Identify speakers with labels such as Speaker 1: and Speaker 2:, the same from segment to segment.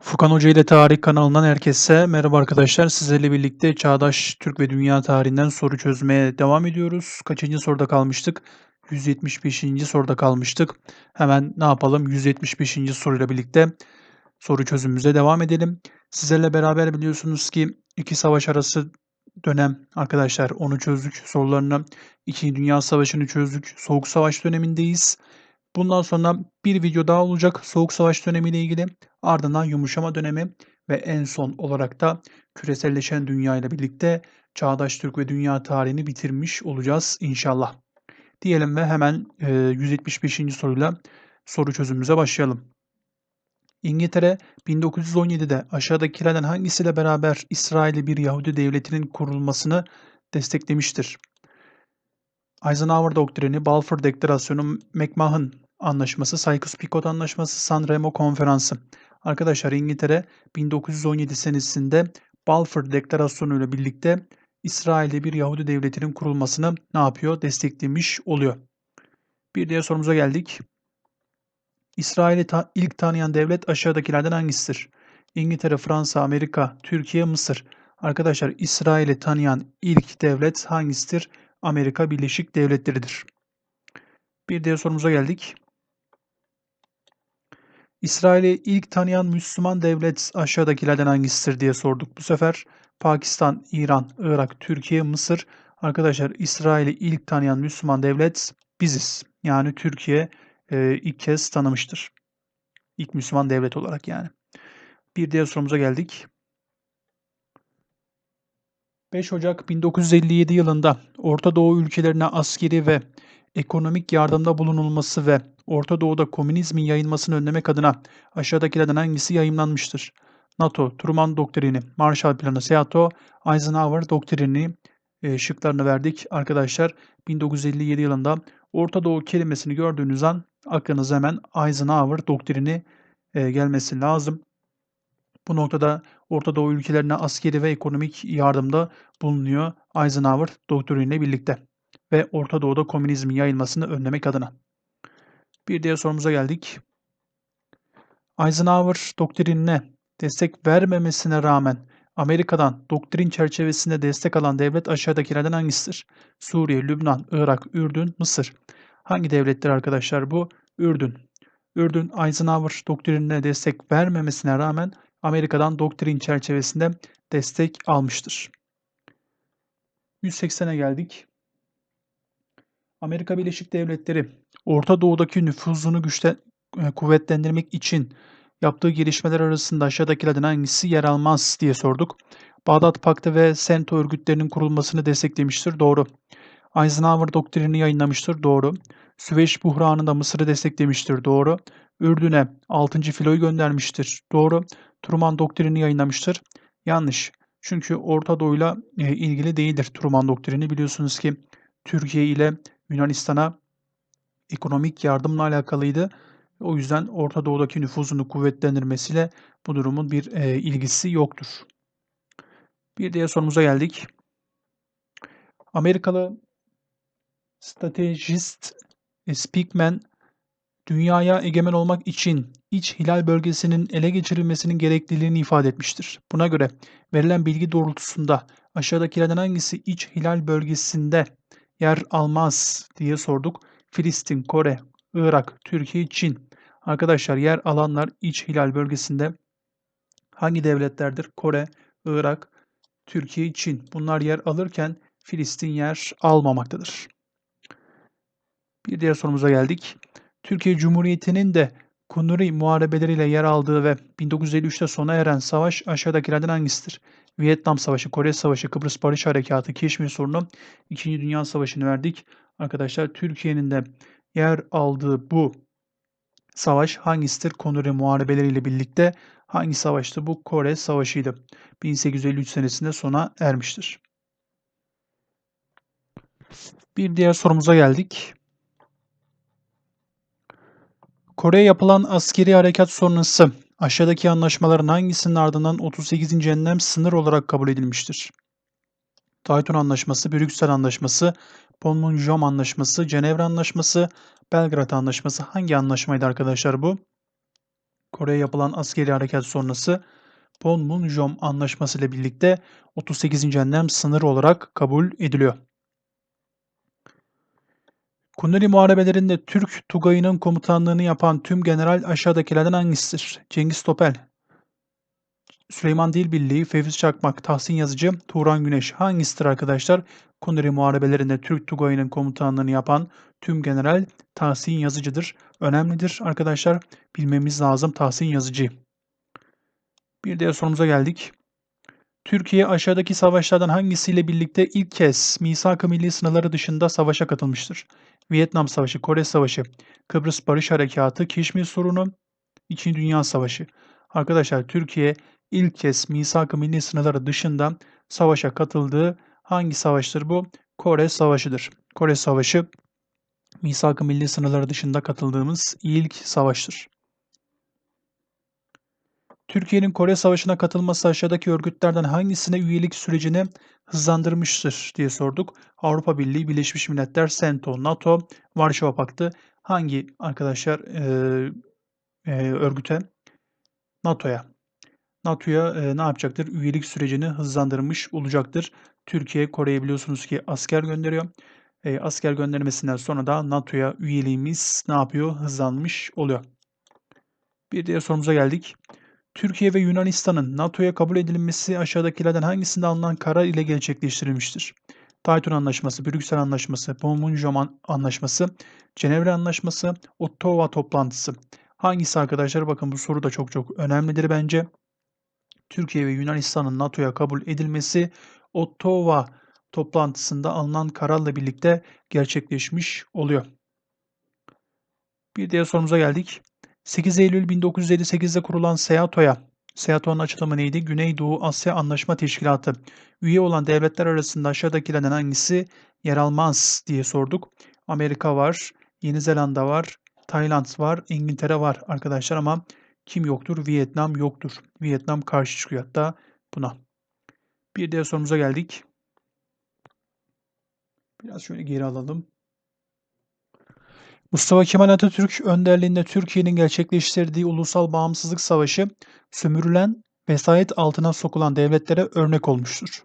Speaker 1: Furkan Hoca ile Tarih kanalından herkese merhaba arkadaşlar. Sizlerle birlikte çağdaş Türk ve dünya tarihinden soru çözmeye devam ediyoruz. Kaçıncı soruda kalmıştık? 175. soruda kalmıştık. Hemen ne yapalım? 175. soruyla birlikte soru çözümümüze devam edelim. Sizlerle beraber biliyorsunuz ki iki savaş arası dönem arkadaşlar onu çözdük sorularını. İkinci Dünya Savaşı'nı çözdük. Soğuk Savaş dönemindeyiz. Bundan sonra bir video daha olacak Soğuk Savaş dönemiyle ilgili. Ardından yumuşama dönemi ve en son olarak da küreselleşen dünya ile birlikte çağdaş Türk ve dünya tarihini bitirmiş olacağız inşallah. Diyelim ve hemen e, 175. soruyla soru çözümümüze başlayalım. İngiltere 1917'de aşağıdakilerden hangisiyle beraber İsrail'i bir Yahudi devletinin kurulmasını desteklemiştir? Eisenhower doktrini, Balfour Deklarasyonu, McMahon Anlaşması, Sykes-Picot Anlaşması, San Remo Konferansı. Arkadaşlar İngiltere 1917 senesinde Balfour Deklarasyonu ile birlikte İsrail'de bir Yahudi devletinin kurulmasını ne yapıyor? Desteklemiş oluyor. Bir diğer sorumuza geldik. İsrail'i ta ilk tanıyan devlet aşağıdakilerden hangisidir? İngiltere, Fransa, Amerika, Türkiye, Mısır. Arkadaşlar İsrail'i tanıyan ilk devlet hangisidir? Amerika Birleşik Devletleri'dir. Bir diğer sorumuza geldik. İsrail'i ilk tanıyan Müslüman devlet aşağıdakilerden hangisidir diye sorduk. Bu sefer Pakistan, İran, Irak, Türkiye, Mısır. Arkadaşlar İsrail'i ilk tanıyan Müslüman devlet biziz. Yani Türkiye e, ilk kez tanımıştır. İlk Müslüman devlet olarak yani. Bir diğer sorumuza geldik. 5 Ocak 1957 yılında Orta Doğu ülkelerine askeri ve ekonomik yardımda bulunulması ve Orta Doğu'da komünizmin yayılmasını önlemek adına aşağıdakilerden hangisi yayımlanmıştır? NATO, Truman Doktrini, Marshall Planı, SEATO, Eisenhower Doktrini e, şıklarını verdik. Arkadaşlar 1957 yılında Orta Doğu kelimesini gördüğünüz an aklınıza hemen Eisenhower Doktrini e, gelmesi lazım. Bu noktada Orta Doğu ülkelerine askeri ve ekonomik yardımda bulunuyor Eisenhower doktriniyle birlikte ve Orta Doğu'da komünizmin yayılmasını önlemek adına. Bir diğer sorumuza geldik. Eisenhower doktrinine destek vermemesine rağmen Amerika'dan doktrin çerçevesinde destek alan devlet aşağıdakilerden hangisidir? Suriye, Lübnan, Irak, Ürdün, Mısır. Hangi devletler arkadaşlar bu? Ürdün. Ürdün Eisenhower doktrinine destek vermemesine rağmen Amerika'dan doktrin çerçevesinde destek almıştır. 180'e geldik. Amerika Birleşik Devletleri Orta Doğu'daki nüfuzunu güçte, e, kuvvetlendirmek için yaptığı gelişmeler arasında aşağıdakilerden hangisi yer almaz diye sorduk. Bağdat Paktı ve Sento örgütlerinin kurulmasını desteklemiştir. Doğru. Eisenhower doktrinini yayınlamıştır. Doğru. Süveyş buhranında Mısır'ı desteklemiştir. Doğru. Ürdün'e 6. filoyu göndermiştir. Doğru. Truman doktrinini yayınlamıştır. Yanlış. Çünkü Orta Doğu'yla e, ilgili değildir Truman doktrini. Biliyorsunuz ki Türkiye ile Yunanistan'a ekonomik yardımla alakalıydı. O yüzden Orta Doğu'daki nüfuzunu kuvvetlendirmesiyle bu durumun bir e, ilgisi yoktur. Bir diğer sorumuza geldik. Amerikalı stratejist Speakman dünyaya egemen olmak için iç hilal bölgesinin ele geçirilmesinin gerekliliğini ifade etmiştir. Buna göre verilen bilgi doğrultusunda aşağıdakilerden hangisi iç hilal bölgesinde yer almaz diye sorduk. Filistin, Kore, Irak, Türkiye, Çin. Arkadaşlar yer alanlar iç hilal bölgesinde hangi devletlerdir? Kore, Irak, Türkiye, Çin. Bunlar yer alırken Filistin yer almamaktadır. Bir diğer sorumuza geldik. Türkiye Cumhuriyeti'nin de Kunuri muharebeleriyle yer aldığı ve 1953'te sona eren savaş aşağıdakilerden hangisidir? Vietnam Savaşı, Kore Savaşı, Kıbrıs Barış Harekatı, Keşmir sorunu, İkinci Dünya Savaşı'nı verdik. Arkadaşlar Türkiye'nin de yer aldığı bu savaş hangisidir? Konure muharebeleriyle birlikte hangi savaştı? Bu Kore Savaşı'ydı. 1853 senesinde sona ermiştir. Bir diğer sorumuza geldik. Kore'ye yapılan askeri harekat sonrası aşağıdaki anlaşmaların hangisinin ardından 38. enlem sınır olarak kabul edilmiştir? Dayton Anlaşması, Brüksel Anlaşması, Panmunjom Anlaşması, Cenevre Anlaşması, Belgrad Anlaşması hangi anlaşmaydı arkadaşlar bu? Kore'ye yapılan askeri harekat sonrası Panmunjom Anlaşması ile birlikte 38. önlem sınır olarak kabul ediliyor. Kundeli Muharebelerinde Türk Tugayı'nın komutanlığını yapan tüm general aşağıdakilerden hangisidir? Cengiz Topel, Süleyman Dilbilli, Fevzi Çakmak, Tahsin Yazıcı, Turan Güneş hangisidir arkadaşlar? Kundeli Muharebelerinde Türk Tugayı'nın komutanlığını yapan tüm general Tahsin Yazıcı'dır. Önemlidir arkadaşlar. Bilmemiz lazım Tahsin Yazıcı. Bir diğer sorumuza geldik. Türkiye aşağıdaki savaşlardan hangisiyle birlikte ilk kez misak-ı milli sınırları dışında savaşa katılmıştır? Vietnam Savaşı, Kore Savaşı, Kıbrıs Barış Harekatı, Keşmir Sorunu, İkinci Dünya Savaşı. Arkadaşlar Türkiye ilk kez misak-ı milli sınırları dışında savaşa katıldığı hangi savaştır bu? Kore Savaşı'dır. Kore Savaşı misak-ı milli sınırları dışında katıldığımız ilk savaştır. Türkiye'nin Kore Savaşı'na katılması aşağıdaki örgütlerden hangisine üyelik sürecini hızlandırmıştır diye sorduk. Avrupa Birliği, Birleşmiş Milletler, CENTO, NATO, Varşova Paktı hangi arkadaşlar e, e, örgüte? NATO'ya. NATO'ya e, ne yapacaktır? Üyelik sürecini hızlandırmış olacaktır. Türkiye Kore'ye biliyorsunuz ki asker gönderiyor. E, asker göndermesinden sonra da NATO'ya üyeliğimiz ne yapıyor? Hızlanmış oluyor. Bir diğer sorumuza geldik. Türkiye ve Yunanistan'ın NATO'ya kabul edilmesi aşağıdakilerden hangisinde alınan karar ile gerçekleştirilmiştir? Dayton Anlaşması, Brüksel Anlaşması, Panmunjom Anlaşması, Cenevre Anlaşması, Ottawa toplantısı. Hangisi arkadaşlar? Bakın bu soru da çok çok önemlidir bence. Türkiye ve Yunanistan'ın NATO'ya kabul edilmesi Ottawa toplantısında alınan kararla birlikte gerçekleşmiş oluyor. Bir diğer sorumuza geldik. 8 Eylül 1958'de kurulan SEATO'ya, SEATO'nun açılımı neydi? Güneydoğu Asya Anlaşma Teşkilatı. Üye olan devletler arasında aşağıdakilerden hangisi yer almaz diye sorduk. Amerika var, Yeni Zelanda var, Tayland var, İngiltere var arkadaşlar ama kim yoktur? Vietnam yoktur. Vietnam karşı çıkıyor hatta buna. Bir diğer sorumuza geldik. Biraz şöyle geri alalım. Mustafa Kemal Atatürk önderliğinde Türkiye'nin gerçekleştirdiği ulusal bağımsızlık savaşı sömürülen, vesayet altına sokulan devletlere örnek olmuştur.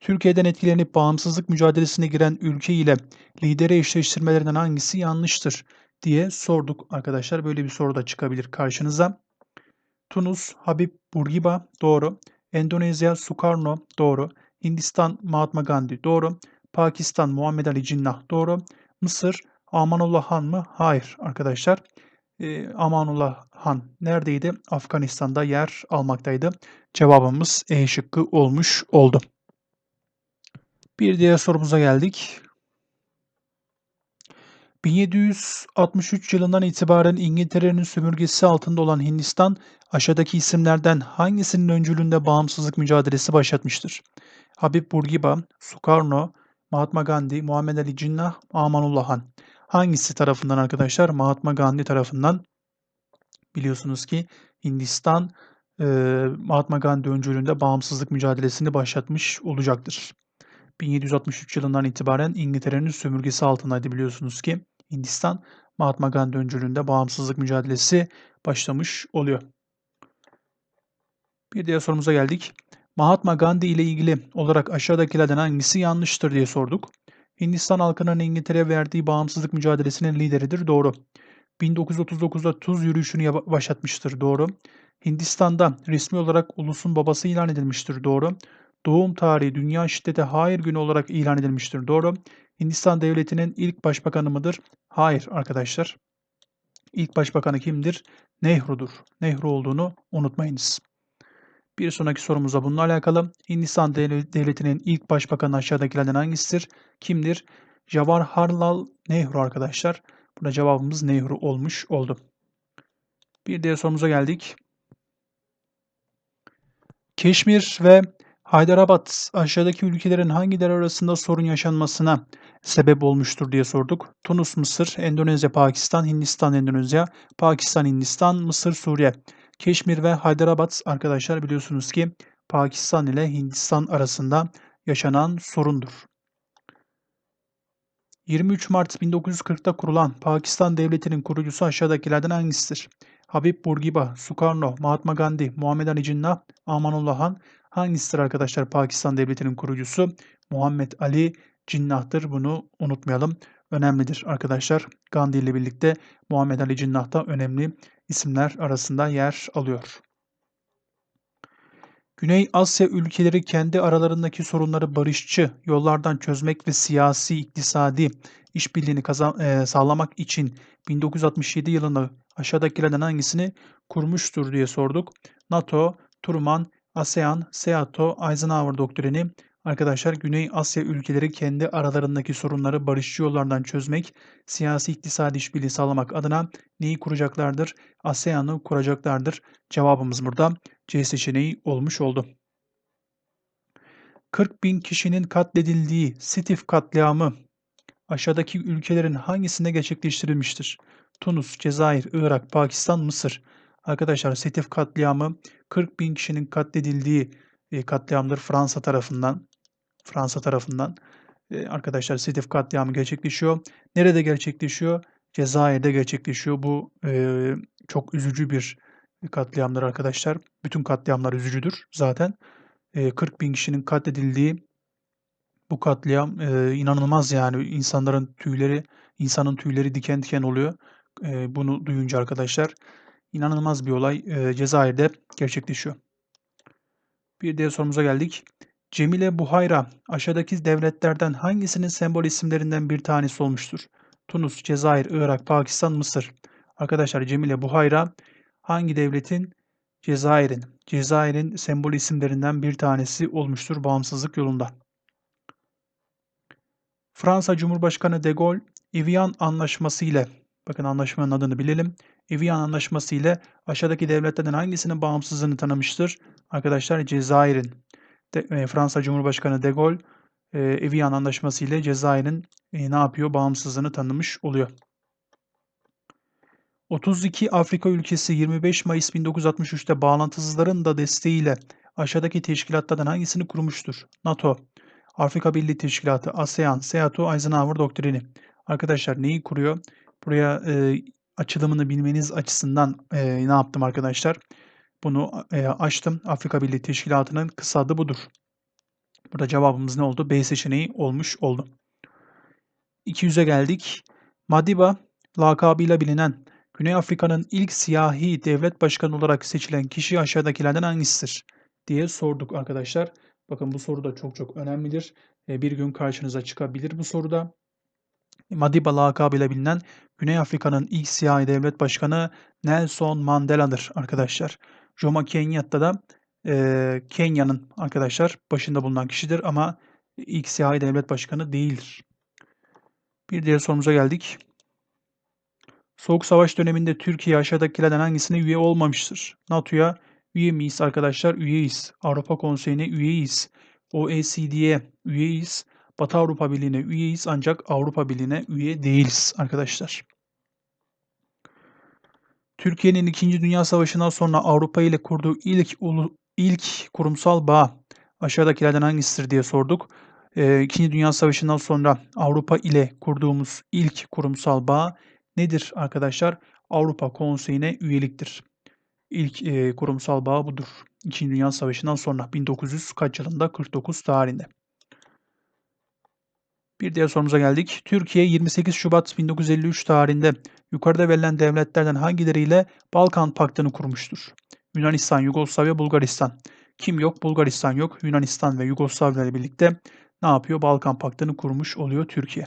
Speaker 1: Türkiye'den etkilenip bağımsızlık mücadelesine giren ülke ile lideri eşleştirmelerinden hangisi yanlıştır diye sorduk arkadaşlar. Böyle bir soru da çıkabilir karşınıza. Tunus, Habib Bourguiba doğru. Endonezya, Sukarno doğru. Hindistan, Mahatma Gandhi doğru. Pakistan, Muhammed Ali Cinnah doğru. Mısır, Amanullah Han mı? Hayır arkadaşlar. E, Amanullah Han neredeydi? Afganistan'da yer almaktaydı. Cevabımız E şıkkı olmuş oldu. Bir diğer sorumuza geldik. 1763 yılından itibaren İngiltere'nin sömürgesi altında olan Hindistan aşağıdaki isimlerden hangisinin öncülüğünde bağımsızlık mücadelesi başlatmıştır? Habib Bourguiba, Sukarno, Mahatma Gandhi, Muhammed Ali Cinnah, Amanullah Han. Hangisi tarafından arkadaşlar? Mahatma Gandhi tarafından biliyorsunuz ki Hindistan e, Mahatma Gandhi öncülüğünde bağımsızlık mücadelesini başlatmış olacaktır. 1763 yılından itibaren İngiltere'nin sömürgesi altındaydı biliyorsunuz ki Hindistan Mahatma Gandhi öncülüğünde bağımsızlık mücadelesi başlamış oluyor. Bir diğer sorumuza geldik. Mahatma Gandhi ile ilgili olarak aşağıdakilerden hangisi yanlıştır diye sorduk. Hindistan halkının İngiltere'ye verdiği bağımsızlık mücadelesinin lideridir. Doğru. 1939'da Tuz yürüyüşünü başlatmıştır. Doğru. Hindistan'da resmi olarak ulusun babası ilan edilmiştir. Doğru. Doğum tarihi Dünya Şiddete Hayır Günü olarak ilan edilmiştir. Doğru. Hindistan devletinin ilk başbakanı mıdır? Hayır arkadaşlar. İlk başbakanı kimdir? Nehru'dur. Nehru olduğunu unutmayınız. Bir sonraki sorumuzda bununla alakalı. Hindistan devletinin ilk başbakanı aşağıdakilerden hangisidir? Kimdir? Jawaharlal Nehru arkadaşlar. Buna cevabımız Nehru olmuş oldu. Bir diğer sorumuza geldik. Keşmir ve Hyderabad aşağıdaki ülkelerin hangileri arasında sorun yaşanmasına sebep olmuştur diye sorduk. Tunus, Mısır, Endonezya, Pakistan, Hindistan, Endonezya, Pakistan, Hindistan, Mısır, Suriye. Keşmir ve Hyderabad arkadaşlar biliyorsunuz ki Pakistan ile Hindistan arasında yaşanan sorundur. 23 Mart 1940'ta kurulan Pakistan Devleti'nin kurucusu aşağıdakilerden hangisidir? Habib Bourguiba, Sukarno, Mahatma Gandhi, Muhammed Ali Cinnah, Amanullah Han hangisidir arkadaşlar Pakistan Devleti'nin kurucusu? Muhammed Ali Cinnah'tır. Bunu unutmayalım. Önemlidir arkadaşlar. Gandhi ile birlikte Muhammed Ali Cinnah da önemli isimler arasında yer alıyor. Güney Asya ülkeleri kendi aralarındaki sorunları barışçı yollardan çözmek ve siyasi, iktisadi işbirliğini e, sağlamak için 1967 yılında aşağıdakilerden hangisini kurmuştur diye sorduk. NATO, Truman, ASEAN, SEATO, Eisenhower doktrini arkadaşlar Güney Asya ülkeleri kendi aralarındaki sorunları barışçı yollardan çözmek, siyasi iktisadi işbirliği sağlamak adına neyi kuracaklardır? ASEAN'ı kuracaklardır. Cevabımız burada C seçeneği olmuş oldu. 40 bin kişinin katledildiği Sitif katliamı aşağıdaki ülkelerin hangisinde gerçekleştirilmiştir? Tunus, Cezayir, Irak, Pakistan, Mısır. Arkadaşlar Setif katliamı 40 bin kişinin katledildiği e, katliamdır Fransa tarafından. Fransa tarafından. E, arkadaşlar Setif katliamı gerçekleşiyor. Nerede gerçekleşiyor? Cezayir'de gerçekleşiyor. Bu e, çok üzücü bir katliamdır arkadaşlar. Bütün katliamlar üzücüdür zaten. E, 40 bin kişinin katledildiği bu katliam e, inanılmaz yani insanların tüyleri, insanın tüyleri diken diken oluyor. E, bunu duyunca arkadaşlar inanılmaz bir olay e, Cezayir'de gerçekleşiyor. Bir diğer sorumuza geldik. Cemile Buhayra aşağıdaki devletlerden hangisinin sembol isimlerinden bir tanesi olmuştur? Tunus, Cezayir, Irak, Pakistan, Mısır. Arkadaşlar Cemile Buhayra hangi devletin? Cezayir'in. Cezayir'in sembol isimlerinden bir tanesi olmuştur bağımsızlık yolunda. Fransa Cumhurbaşkanı de Gaulle, Evian Anlaşması ile, bakın anlaşmanın adını bilelim. Evian Anlaşması ile aşağıdaki devletlerden hangisinin bağımsızlığını tanımıştır? Arkadaşlar Cezayir'in. De, e, Fransa Cumhurbaşkanı de Gaulle, e, Evian Anlaşması ile Cezayir'in e, ne yapıyor? Bağımsızlığını tanımış oluyor. 32 Afrika ülkesi 25 Mayıs 1963'te bağlantısızların da desteğiyle aşağıdaki teşkilatlardan hangisini kurmuştur? NATO, Afrika Birliği Teşkilatı, ASEAN, SEATO, Eisenhower doktrini. Arkadaşlar neyi kuruyor? Buraya e, açılımını bilmeniz açısından e, ne yaptım arkadaşlar? Bunu e, açtım. Afrika Birliği Teşkilatı'nın kısa adı budur. Burada cevabımız ne oldu? B seçeneği olmuş oldu. 200'e geldik. Madiba lakabıyla bilinen Güney Afrika'nın ilk siyahi devlet başkanı olarak seçilen kişi aşağıdakilerden hangisidir diye sorduk arkadaşlar. Bakın bu soru da çok çok önemlidir. E, bir gün karşınıza çıkabilir bu soruda. Madiba lakabıyla bilinen Güney Afrika'nın ilk siyahi devlet başkanı Nelson Mandela'dır arkadaşlar. Jomo Kenyatta da e, Kenya'nın arkadaşlar başında bulunan kişidir ama ilk siyahi devlet başkanı değildir. Bir diğer sorumuza geldik. Soğuk Savaş döneminde Türkiye aşağıdakilerden hangisine üye olmamıştır? NATO'ya üye miyiz arkadaşlar? Üyeyiz. Avrupa Konseyi'ne üyeyiz. OECD'ye üyeyiz. Batı Avrupa Birliği'ne üyeyiz ancak Avrupa Birliği'ne üye değiliz arkadaşlar. Türkiye'nin 2. Dünya Savaşı'ndan sonra Avrupa ile kurduğu ilk ilk kurumsal bağ aşağıdakilerden hangisidir diye sorduk. Ee, İkinci Dünya Savaşı'ndan sonra Avrupa ile kurduğumuz ilk kurumsal bağ nedir arkadaşlar? Avrupa Konseyi'ne üyeliktir. İlk e, kurumsal bağ budur. İkinci Dünya Savaşı'ndan sonra 1900 kaç yılında? 49 tarihinde. Bir diğer sorumuza geldik. Türkiye 28 Şubat 1953 tarihinde yukarıda verilen devletlerden hangileriyle Balkan Paktı'nı kurmuştur? Yunanistan, Yugoslavya, Bulgaristan. Kim yok? Bulgaristan yok. Yunanistan ve Yugoslavya ile birlikte ne yapıyor? Balkan Paktı'nı kurmuş oluyor Türkiye.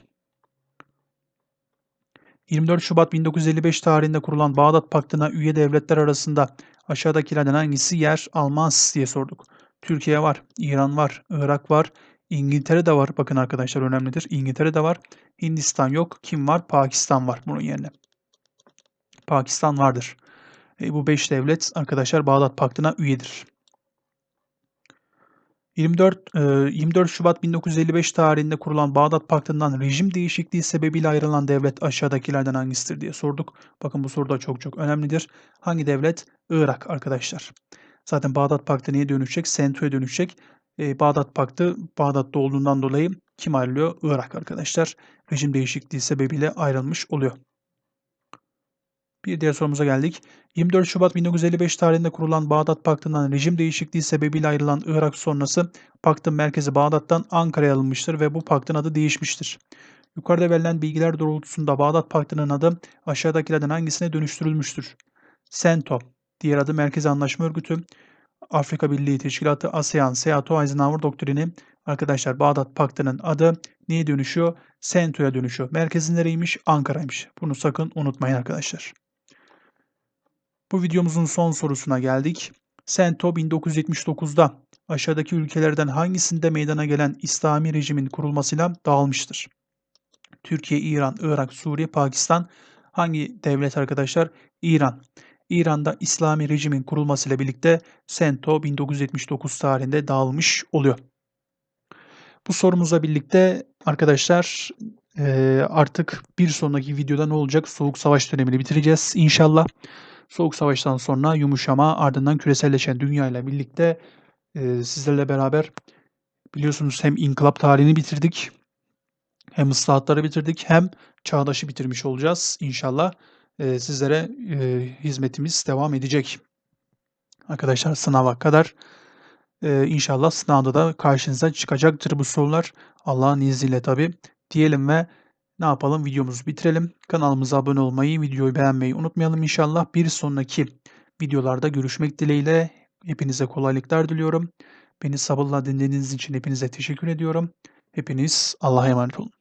Speaker 1: 24 Şubat 1955 tarihinde kurulan Bağdat Paktı'na üye devletler arasında aşağıdakilerden hangisi yer almaz diye sorduk. Türkiye var, İran var, Irak var, İngiltere de var. Bakın arkadaşlar önemlidir. İngiltere de var. Hindistan yok. Kim var? Pakistan var bunun yerine. Pakistan vardır. E, bu 5 devlet arkadaşlar Bağdat Paktı'na üyedir. 24, 24 Şubat 1955 tarihinde kurulan Bağdat Paktı'ndan rejim değişikliği sebebiyle ayrılan devlet aşağıdakilerden hangisidir diye sorduk. Bakın bu soru da çok çok önemlidir. Hangi devlet? Irak arkadaşlar. Zaten Bağdat Paktı neye dönüşecek? Sento'ya dönüşecek. Ee, Bağdat Paktı Bağdat'ta olduğundan dolayı kim ayrılıyor? Irak arkadaşlar. Rejim değişikliği sebebiyle ayrılmış oluyor. Bir diğer sorumuza geldik. 24 Şubat 1955 tarihinde kurulan Bağdat Paktı'ndan rejim değişikliği sebebiyle ayrılan Irak sonrası paktın merkezi Bağdat'tan Ankara'ya alınmıştır ve bu paktın adı değişmiştir. Yukarıda verilen bilgiler doğrultusunda Bağdat Paktı'nın adı aşağıdakilerden hangisine dönüştürülmüştür? SENTO, diğer adı Merkezi Anlaşma Örgütü, Afrika Birliği Teşkilatı, ASEAN, SEATO, Eisenhower Doktrini. Arkadaşlar Bağdat Paktı'nın adı neye dönüşüyor? SENTO'ya dönüşüyor. Merkezi nereymiş? Ankara'ymış. Bunu sakın unutmayın arkadaşlar. Bu videomuzun son sorusuna geldik. Sento 1979'da aşağıdaki ülkelerden hangisinde meydana gelen İslami rejimin kurulmasıyla dağılmıştır? Türkiye, İran, Irak, Suriye, Pakistan hangi devlet arkadaşlar? İran. İran'da İslami rejimin kurulmasıyla birlikte Sento 1979 tarihinde dağılmış oluyor. Bu sorumuzla birlikte arkadaşlar eee, artık bir sonraki videoda ne olacak? Soğuk Savaş dönemini bitireceğiz inşallah. Soğuk Savaş'tan sonra yumuşama ardından küreselleşen dünya ile birlikte eee, sizlerle beraber biliyorsunuz hem inkılap tarihini bitirdik hem ıslahatları bitirdik hem çağdaşı bitirmiş olacağız inşallah. Eee, sizlere eee, hizmetimiz devam edecek. Arkadaşlar sınava kadar eee, inşallah sınavda da karşınıza çıkacaktır bu sorular. Allah'ın izniyle tabi diyelim ve ne yapalım videomuzu bitirelim. Kanalımıza abone olmayı, videoyu beğenmeyi unutmayalım inşallah. Bir sonraki videolarda görüşmek dileğiyle hepinize kolaylıklar diliyorum. Beni sabırla dinlediğiniz için hepinize teşekkür ediyorum. Hepiniz Allah'a emanet olun.